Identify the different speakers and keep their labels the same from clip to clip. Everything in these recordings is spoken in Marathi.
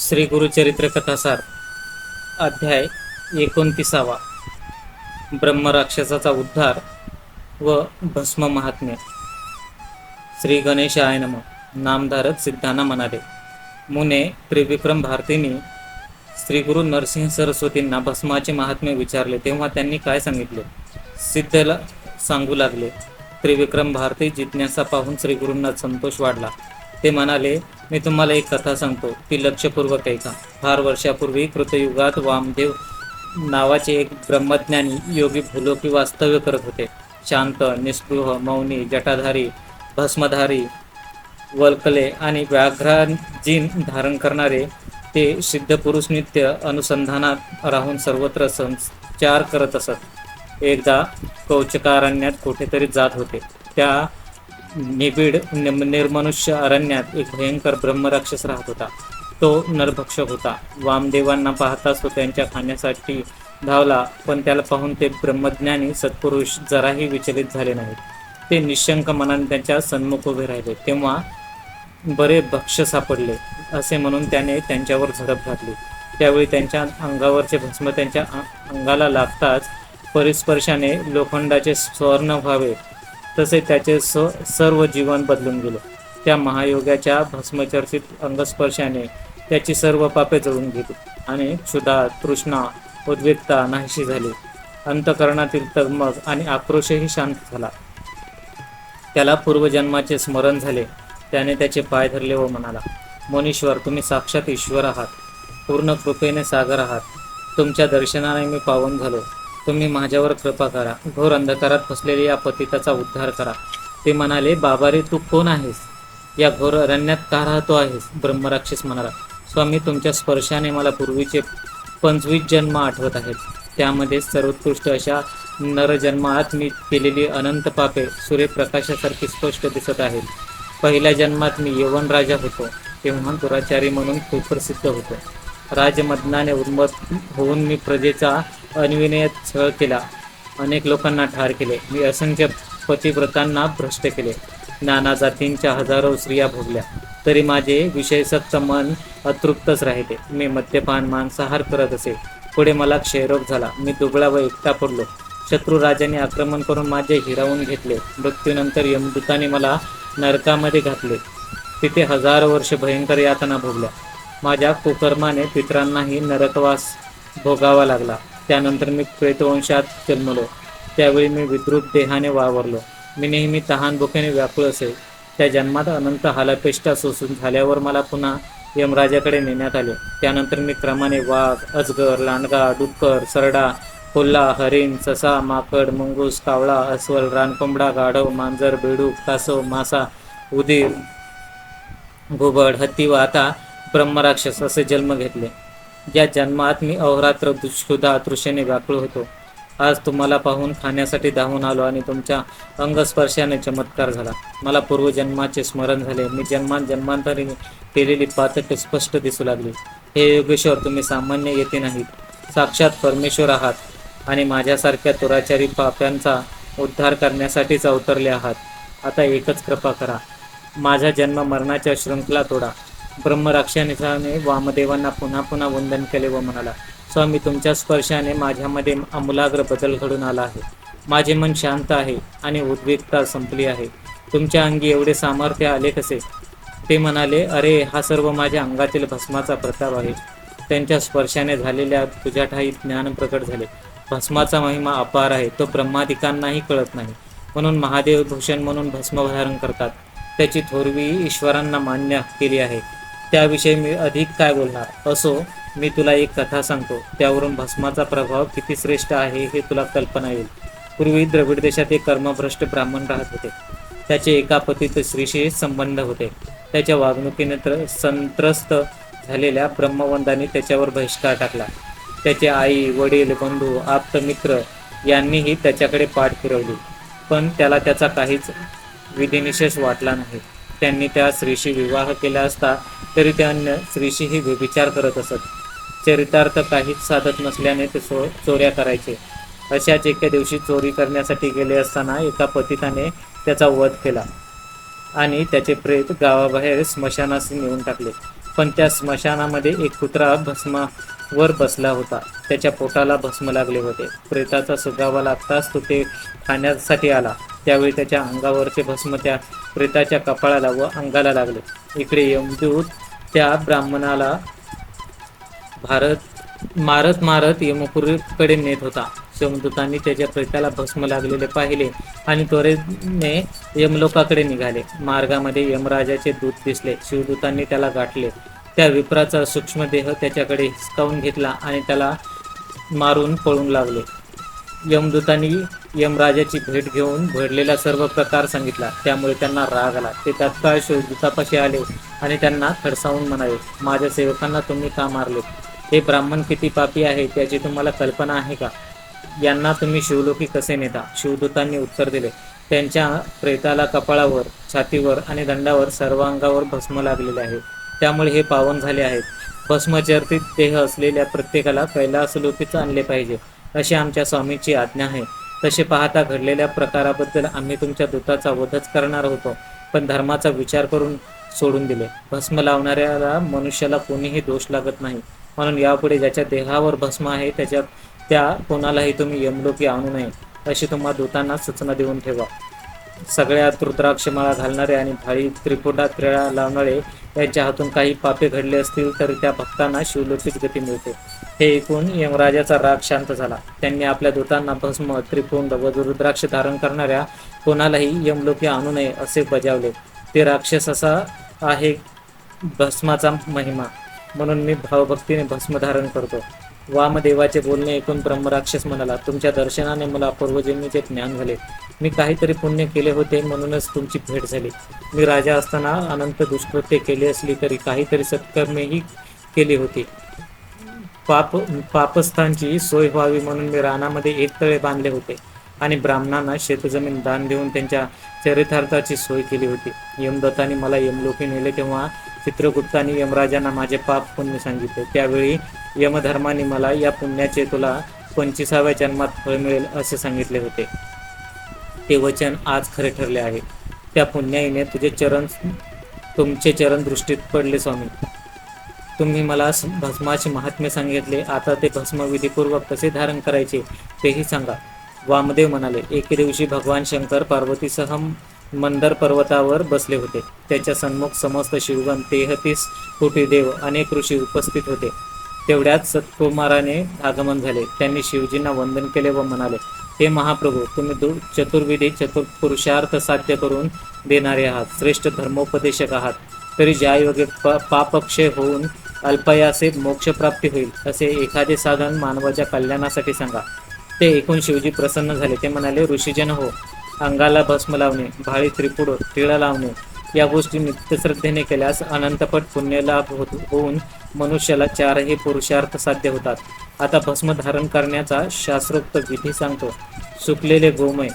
Speaker 1: श्री गुरुचरित्र कथासार अध्याय एकोणतीसावा. ब्रह्मराक्षसाचा उद्धार व भस्म महात्म्य. श्री गणेशाय नम नामधारक सिद्धांना म्हणाले मुने त्रिविक्रम भारतीने श्री गुरु नरसिंह सरस्वतींना भस्माचे महात्म्य विचारले तेव्हा त्यांनी काय सांगितले? सिद्धला सांगू लागले त्रिविक्रम भारती जिज्ञासा पाहून श्री गुरूंना संतोष वाढला. ते म्हणाले मी तुम्हाला एक कथा सांगतो. ती लक्षपूर्वक ऐका. फार वर्षापूर्वी कृतयुगात वामदेव नावाचे एक ब्रह्मज्ञानी योगी भूलोकी वास्तव्य करत होते. शांत निस्पृह मौनी जटाधारी भस्मधारी वल्कले आणि व्याघ्राजीन धारण करणारे ते सिद्ध पुरुष नित्य अनुसंधानात राहून सर्वत्र संचार करत असत. एकदा कौचकारण्यात कुठेतरी जात होते. त्या निबिड निम- निर्मनुष्य अरण्यात एक भयंकर ब्रह्मराक्षस राहत होता. तो नरभक्षक होता. वामदेवांना पाहताच तो त्यांच्या खाण्यासाठी धावला पण त्याला पाहून ते ब्रह्मज्ञानी सत्पुरुष जराही विचलित झाले नाहीत. ते निशंक मनाने त्यांच्या सन्मुख उभे राहिले. तेव्हा बरे भक्ष सापडले असे म्हणून त्याने त्यांच्यावर झडप घातली. त्यावेळी त्यांच्या अंगावरचे भस्म त्यांच्या अ- अंगाला लागताच परिस्पर्शाने लोखंडाचे स्वर्ण व्हावे. तसे त्याचे स सर्व जीवन बदलून गेले. त्या महायोगाच्या भस्मचर्चित अंगस्पर्शाने त्याची सर्व पापे जळून गेली आणि क्षुधा तृष्णा उद्विग्नता नाहीशी झाली. अंतकरणातील तगमग आणि आक्रोशही शांत झाला. त्याला पूर्वजन्माचे स्मरण झाले. त्याने त्याचे पाय धरले व म्हणाला मोनीश्वर तुम्ही साक्षात ईश्वर आहात. पूर्ण कृपेने सागर आहात. तुमच्या दर्शनाने मी पावन झालो. तुम्ही माझ्यावर कृपा करा. घोर अंधकारात फसलेली या पतिताचा उद्धार करा. ते म्हणाले बाबा रे तू कोण आहेस? या घोर अरण्यात का राहतो आहेस? ब्रह्मराक्षस म्हणाला स्वामी तुमच्या स्पर्शाने मला पूर्वीचे पंचवीस जन्म आठवत आहेत. त्यामध्ये सर्वोत्कृष्ट अशा नरजन्मात मी केलेली अनंत पापे सूर्यप्रकाशासारखी स्पष्ट दिसत आहेत. पहिल्या जन्मात मी यवन राजा होतो. तेव्हा दुराचारी म्हणून कुप्रसिद्ध होतो. राजमदनाने उन्मत होऊन मी प्रजेचा अनविनयत छळ केला. अनेक लोकांना ठार केले. मी असंख्य पतिव्रतांना भ्रष्ट केले. नाना जातींच्या हजारो स्त्रिया भोगल्या. तरी माझे विषयसक्त मन अतृप्तच राहिले मी मद्यपान मांसाहार करत असे. पुढे मला क्षयरोग झाला. मी दुबळा व एकटा पडलो. शत्रू राजाने आक्रमण करून माझे हिरावून घेतले. मृत्यूनंतर यमदूताने मला नरकामध्ये घातले. तिथे हजार वर्ष भयंकर यातना भोगल्या. माझ्या कुकर्माने पितरांनाही नरकवास भोगावा लागला. त्यानंतर मी प्रेतवंशात जन्मलो. त्यावेळी मी विद्रुप देहाने वावरलो. मी नेहमी तहान भुकेने व्याकुळ असे. त्या जन्मात अनंत हालापेष्टा सोसून झाल्यावर मला पुन्हा यमराजाकडे नेण्यात आले. त्यानंतर मी क्रमाने वाघ अजगर लांडगा डुक्कर सरडा कोल्हा हरिण ससा माकड मुंगूस कावळा अस्वल रानकोंबडा गाढव मांजर बेडूक कासव मासा उदीर घुबड हत्ती व आता ब्रह्मराक्षस असे जन्म घेतले. या जन्मात मी अहोरात्र दुष्कृदा तृषेने व्याकुळ होतो आज तुम्हाला पाहून खाण्यासाठी धावून आलो आणि तुमच्या अंगस्पर्शाने चमत्कार झाला. मला पूर्वजन्माचे स्मरण झाले. मी जन्मान जन्मांतरीने केलेली पातक स्पष्ट दिसू लागली. हे योगेश्वर तुम्ही सामान्य येते नाहीत. साक्षात परमेश्वर आहात आणि माझ्यासारख्या तुराचारी पाप्यांचा उद्धार करण्यासाठीच अवतरले आहात. आता एकच कृपा करा. माझा जन्म मरणाच्या शृंखला तोडा. ब्रह्मराक्षाने वामदेवांना पुन्हा पुन्हा वंदन केले व म्हणाला स्वामी तुमच्या स्पर्शाने माझ्यामध्ये आमूलाग्र बदल घडून आला आहे. माझे मन शांत आहे आणि उद्विग्नता संपली आहे. तुमच्या अंगी एवढे सामर्थ्य आले कसे? ते म्हणाले अरे हा सर्व माझ्या अंगातील भस्माचा प्रताप आहे. त्यांच्या स्पर्शाने झालेल्या तुझ्या ठाई ज्ञान प्रकट झाले. भस्माचा महिमा अपार आहे. तो ब्रह्मादिकांनाही कळत नाही. म्हणून महादेव भूषण म्हणून भस्म धारण करतात. त्याची थोरवी ईश्वरांना मान्य केली आहे. त्याविषयी मी अधिक काय बोलणार? असो मी तुला एक कथा सांगतो. त्यावरून भस्माचा प्रभाव किती श्रेष्ठ आहे हे तुला कल्पना येईल. पूर्वी द्रविड देशात एक कर्मभ्रष्ट ब्राह्मण राहत होते. त्याचे एका पतीत स्त्रीशी संबंध होते. त्याच्या वागणुकीने त्र संत्रस्त झालेल्या ब्रह्मवंदाने त्याच्यावर बहिष्कार टाकला. त्याचे आई वडील बंधू आप्त मित्र यांनीही त्याच्याकडे पाठ फिरवली. पण त्याला त्याचा काहीच विधिनिशेष वाटला नाही. त्यांनी त्या स्त्रीशी विवाह केला असता तरी ते अन्य स्त्रीशीही व्यभिचार करत असत. चरितार्थ काहीच साधत नसल्याने ते चो चोऱ्या करायचे. अशाच एके दिवशी चोरी करण्यासाठी गेले असताना एका पतिताने त्याचा वध केला आणि त्याचे प्रेत गावाबाहेर स्मशानास नेऊन टाकले. पण त्या स्मशानामध्ये एक कुत्रा भस्मावर बसला होता. त्याच्या पोटाला भस्म लागले होते. प्रेताचा सुगावा लागताच तो ते खाण्यासाठी आला. त्यावेळी त्याच्या अंगावरचे भस्म त्या प्रेताच्या कपाळाला व अंगाला लागले. इकडे यमदूत त्या ब्राह्मणाला भारत मारत मारत यमपुरीकडे नेत होता. यमदूतांनी त्याच्या प्रेताला भस्म लागलेले पाहिले आणि त्वरेने यमलोकाकडे निघाले. मार्गामध्ये यमराजाचे दूत दिसले. शिवदूतांनी त्याला गाठले. त्या विप्राचा सूक्ष्म देह त्याच्याकडे हिसकावून घेतला आणि त्याला मारून पळून लागले. यमदूतांनी यमराजाची भेट घेऊन घडलेला सर्व प्रकार सांगितला. त्यामुळे त्यांना राग आला. ते तत्काळ शिवदूतापाशी आले. आणि त्यांना खडसावून म्हणाले माझ्या सेवकांना तुम्ही का मारले? हे ब्राह्मण किती पापी आहे त्याची तुम्हाला कल्पना आहे का? यांना तुम्ही शिवलोकी कसे नेता? शिवदूतांनी उत्तर दिले त्यांच्या प्रेताला कपाळावर छातीवर आणि दंडावर सर्वांगावर भस्म लागलेले आहे. त्यामुळे हे पावन झाले आहेत. भस्मचर्तित देह असलेल्या प्रत्येकाला कैलासलोकीच आणले पाहिजे अशी आमच्या स्वामीची आज्ञा आहे. तसे पाहता घडलेल्या प्रकाराबद्दल आम्ही तुमच्या दूताचा वधच करणार होतो पण धर्माचा विचार करून सोडून दिले. भस्म लावणाऱ्याला मनुष्याला कोणीही दोष लागत नाही. म्हणून यापुढे ज्याच्या देहावर भस्म आहे त्याच्या त्या कोणालाही तुम्ही यमलोकी आणू नये अशी तुम्हा दूतांना सूचना देऊन ठेवा. सगळ्यात रुद्राक्षमाळा घालणारे आणि भाळी त्रिपुटा त्रिळा लावणारे यांच्या हातून काही पापे घडले असतील तर त्या भक्तांना शिवलोकीच गती मिळते. हे ऐकून यमराजाचा राग शांत झाला. त्यांनी आपल्या दूतांना भस्म त्रिपुंड व रुद्राक्ष धारण करणाऱ्या कोणालाही यमलोकी आणू नये असे बजावले. ते राक्षस असा आहे भस्माचा महिमा. म्हणून मी भावभक्तीने भस्म धारण करतो. वामदेवाचे बोलणे ऐकून ब्रह्मराक्षस म्हणाला तुमच्या दर्शनाने मला पूर्वजन्मीचे ज्ञान झाले. मी काहीतरी पुण्य केले होते म्हणूनच तुमची भेट झाली. मी राजा असताना अनंत दुष्कृत्य केली असली तरी काहीतरी सत्कर्मेही केली होती. पाप पापस्थांची सोय व्हावी म्हणून मी रानामध्ये एक तळे बांधले होते. आणि ब्राह्मणांना शेतजमीन दान देऊन त्यांच्या चरितार्थाची सोय केली होती. यमदत्ताने मला यमलोकी नेले तेव्हा चित्रगुप्ताने यमराजांना माझे पाप पुण्य सांगितले. त्यावेळी यमधर्माने मला या पुण्याचे तुला पंचवीसाव्या जन्मात फळ मिळेल असे सांगितले होते. ते वचन आज खरे ठरले आहे. त्या पुण्याईने तुझे चरण तुमचे चरण दृष्टीत पडले स्वामी. तुम्ही मला भस्माचे महात्म्य सांगितले. आता ते भस्म विधीपूर्वक कसे धारण करायचे तेही सांगा. वामदेव म्हणाले एके दिवशी भगवान शंकर पार्वतीसह मंदर पर्वतावर बसले होते. त्याच्या सन्मुख समस्त शिवगण तेहतीस कोटी देव अनेक ऋषी उपस्थित होते. तेवढ्यात सत्कुमाराने आगमन झाले. त्यांनी शिवजींना वंदन केले व म्हणाले हे महाप्रभू तुम्ही दु चतुर्विधी चतुर्पुरुषार्थ साध्य करून देणारे आहात. श्रेष्ठ धर्मोपदेशक आहात. तरी ज्या योगे प पापक्षय होऊन अल्पयासे मोक्षप्राप्ती होईल असे एखादे साधन मानवाच्या कल्याणासाठी सांगा. ते ऐकून शिवजी प्रसन्न झाले. ते म्हणाले ऋषीजन हो. अंगाला भस्म लावणे भाळी त्रिपुड टिळा लावणे या गोष्टी नित्यश्रद्धेने केल्यास अनंतपट पुण्यलाभ होत होऊन मनुष्याला चारही पुरुषार्थ साध्य होतात. आता भस्म धारण करण्याचा शास्त्रोक्त विधी सांगतो. सुकलेले गोमय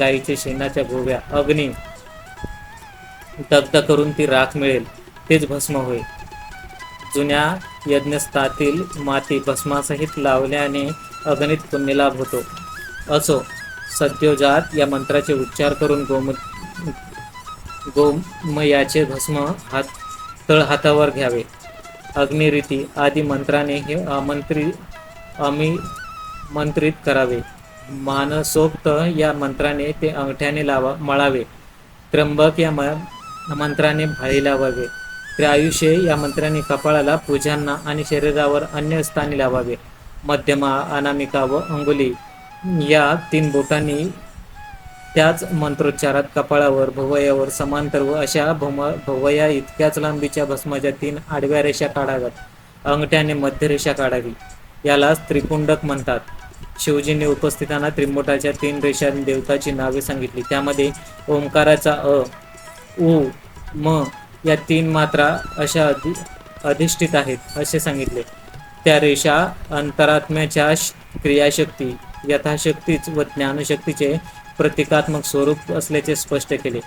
Speaker 1: गाईचे शेणाच्या गोव्या अग्नी दग्ध करून ती राख मिळेल तेच भस्म होय. जुन्या यज्ञस्थातील माती भस्मासहित लावल्याने अगणित पुण्यलाभ होतो. असो सद्योजात या मंत्राचे उच्चार करून गोम गोमयाचे भस्म हात तळ हातावर घ्यावे. अग्निरीती आदी मंत्राने हे आमंत्रित आम्ही मंत्रित करावे. मानसोक्त या मंत्राने ते अंगठ्याने लावा मळावे. त्र्यंबक या म- मंत्राने भाळी लावावे. त्र्यायुष्य या मंत्राने कपाळाला पूजांना आणि शरीरावर अन्य स्थानी लावावे. मध्यमा अनामिका व अंगुली या तीन बोटांनी त्याच मंत्रोच्चारात कपाळावर भुवयावर समांतर व अशा भम भुवया इतक्याच लांबीच्या भस्माच्या तीन आडव्या रेषा काढाव्यात. अंगठ्याने मध्यरेषा काढावी. यालाच त्रिपुंडक म्हणतात. शिवजींनी उपस्थितांना त्रिंबोटाच्या तीन रेषा देवताची नावे सांगितली. त्यामध्ये ओंकाराचा अ उ म या तीन मात्रा अशा अधि अधिष्ठित आहेत असे सांगितले. त्या रेषा अंतरात्म्याच्या क्रियाशक्ती यथाशक्तीच व ज्ञानशक्तीचे प्रतिकात्मक स्वरूप असल्याचे स्पष्ट केले.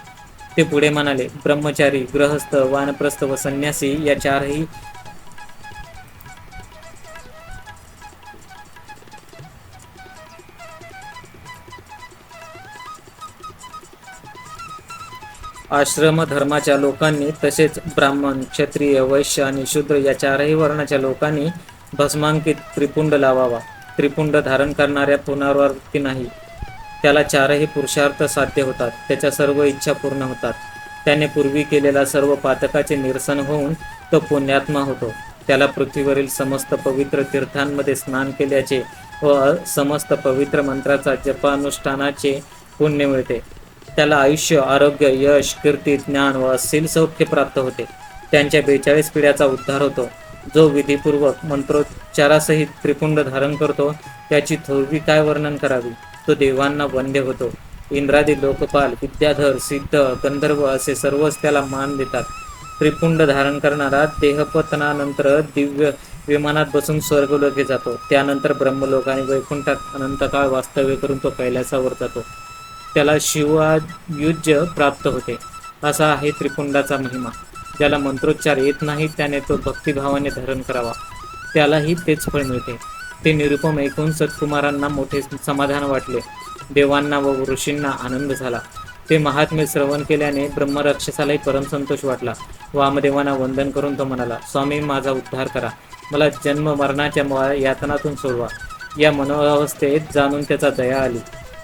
Speaker 1: ते पुढे म्हणाले ब्रह्मचारी गृहस्थ वानप्रस्थ व संन्यासी या चारही आश्रम धर्माच्या लोकांनी तसेच ब्राह्मण क्षत्रिय वैश्य आणि शूद्र या चारही वर्णाच्या लोकांनी भस्मांकित त्रिपुंड लावावा. त्रिपुंड धारण करणाऱ्या पुनरावृत्ती नाही. त्याला चारही पुरुषार्थ साध्य होतात. त्याच्या सर्व इच्छा पूर्ण होतात. त्याने पूर्वी केलेल्या सर्व पातकाचे निरसन होऊन तो पुण्यात्मा होतो. त्याला पृथ्वीवरील समस्त पवित्र तीर्थांमध्ये स्नान केल्याचे व समस्त पवित्र मंत्राचा जपानुष्ठानाचे पुण्य मिळते. त्याला आयुष्य आरोग्य यश कीर्ती ज्ञान व असील सौख्य प्राप्त होते. त्यांच्या बेचाळीस पिढ्याचा उद्धार होतो. जो विधीपूर्वक मंत्रोच्चारासहित त्रिपुंड धारण करतो त्याची थोरवी काय वर्णन करावी? तो देवांना वंद्य होतो. इंद्रादी लोकपाल विद्याधर सिद्ध गंधर्व असे सर्वच त्याला मान देतात. त्रिपुंड धारण करणारा देहपतनानंतर दिव्य विमानात बसून स्वर्गलोके जातो. त्यानंतर ब्रह्मलोक आणि वैकुंठात अनंतकाळ वास्तव्य करून तो कैलासावर जातो. त्याला शिवायुज्य प्राप्त होते. असा आहे त्रिपुंडाचा महिमा. ज्याला मंत्रोच्चार येत नाही त्याने तो भक्तिभावाने धारण करावा. त्यालाही तेच फळ मिळते. ते निरुपम ऐकून सत्कुमारांना मोठे समाधान वाटले. देवांना व ऋषींना आनंद झाला. ते महात्म्य श्रवण केल्याने ब्रह्मराक्षसालाही परमसंतोष वाटला. वामदेवांना वंदन करून तो म्हणाला स्वामी माझा उद्धार करा. मला जन्म मरणाच्या यातनातून सोडवा. या मनोअवस्थेत जाणून त्याचा दया आली.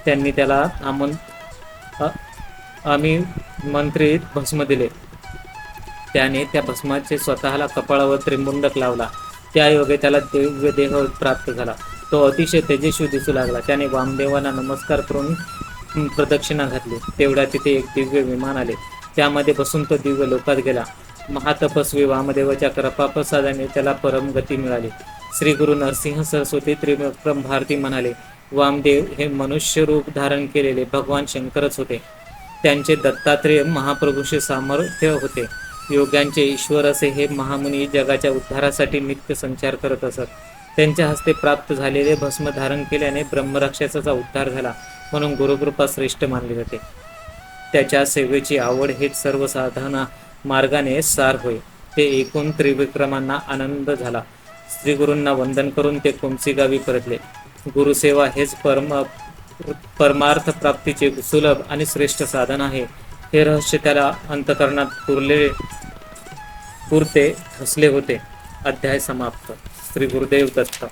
Speaker 1: त्यांनी त्याला आमन आम्ही मंत्रीत भस्म दिले. त्याने त्या भस्माचे स्वतःला कपाळावर त्रिंबुंडक लावला. त्या योगे त्याला दिव्य देह प्राप्त झाला. तो अतिशय तेजस्वी दिसू लागला. त्याने वामदेवांना नमस्कार करून प्रदक्षिणा घातली. तेवढ्या तिथे एक दिव्य विमान आले. त्यामध्ये बसून तो दिव्य लोकात गेला. महातपस्वी वामदेवाच्या कृपाप्रसादाने त्याला परमगती मिळाली. श्री गुरु नरसिंह सरस्वती त्रिविक्रम भारती म्हणाले वामदेव हे मनुष्य रूप धारण केलेले भगवान शंकरच होते. त्यांचे दत्तात्रेय महाप्रभूचे सामर्थ्य होते. योग्यांचे ईश्वर असे हे महामुनी जगाच्या उद्धारासाठी नित्य संचार करत असत. त्यांच्या हस्ते प्राप्त झालेले भस्म धारण केल्याने ब्रह्मराक्षसाचा उद्धार झाला म्हणून गुरुकृपा श्रेष्ठ मानले जाते. त्याच्या सेवेची आवड हेच सर्व साधना मार्गाने सार होय. ते एकूण त्रिविक्रमांना आनंद झाला. श्री गुरूंना वंदन करून ते कुमसी गावी परतले. गुरुसेवा हेच परम परमार्थ प्राप्तीचे सुलभ आणि श्रेष्ठ साधन आहे. हे रहस्य त्याला अंतकरणात पुरले पुरते ठसले होते. अध्याय समाप्त. श्री गुरुदेव दत्त.